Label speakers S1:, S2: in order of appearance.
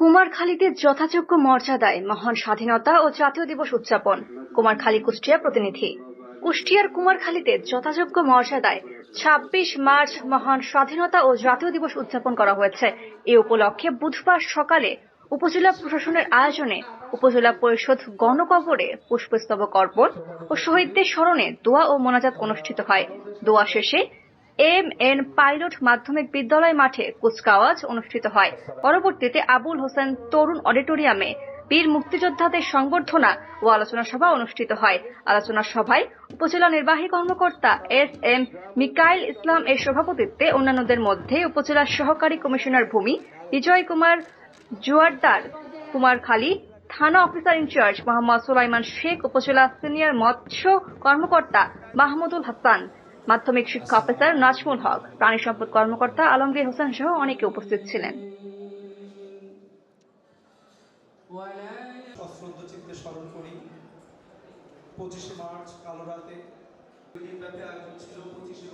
S1: কুমারখালীতে যথাযোগ্য মর্যাদায় মহান স্বাধীনতা ও জাতীয় দিবস উদযাপন। কুমারখালী কুষ্টিয়া প্রতিনিধি। কুষ্টিয়ার কুমারখালীতে যথাযোগ্য মর্যাদায় ছাব্বিশ মার্চ মহান স্বাধীনতা ও জাতীয় দিবস উদযাপন করা হয়েছে। এ উপলক্ষে বুধবার সকালে উপজেলা প্রশাসনের আয়োজনে উপজেলা পরিষদ গণকবরে পুষ্পস্তবক অর্পণ ও শহীদদের স্মরণে দোয়া ও মোনাজাত অনুষ্ঠিত হয়। দোয়া শেষে এম এন পাইলট মাধ্যমিক বিদ্যালয় মাঠে কুচকাওয়াজ অনুষ্ঠিত হয়। পরবর্তীতে আবুল হোসেন তরুণ অডিটোরিয়ামে বীর মুক্তিযোদ্ধাদের সংবর্ধনা ও আলোচনা সভা অনুষ্ঠিত হয়। আলোচনা সভায় উপজেলা নির্বাহী কর্মকর্তা এস এম মিকাইল ইসলাম এর সভাপতিত্বে অন্যান্যদের মধ্যে উপজেলার সহকারী কমিশনার ভূমি বিজয় কুমার জুয়ারদার কুমারখালী থানা officer in charge Mohammad Sulaiman Sheikh, upazila senior মৎস্য কর্মকর্তা মাহমুদুল হাসান মাধ্যমিক শিক্ষা অফিসার নাজমুল হক, প্রাণী সম্পদ কর্মকর্তা আলমগীর হোসেন সহ অনেকে উপস্থিত ছিলেন।
S2: পঁচিশে মার্চ কালো রাতে দিনব্যাপী আয়োজন ছিল পঁচিশে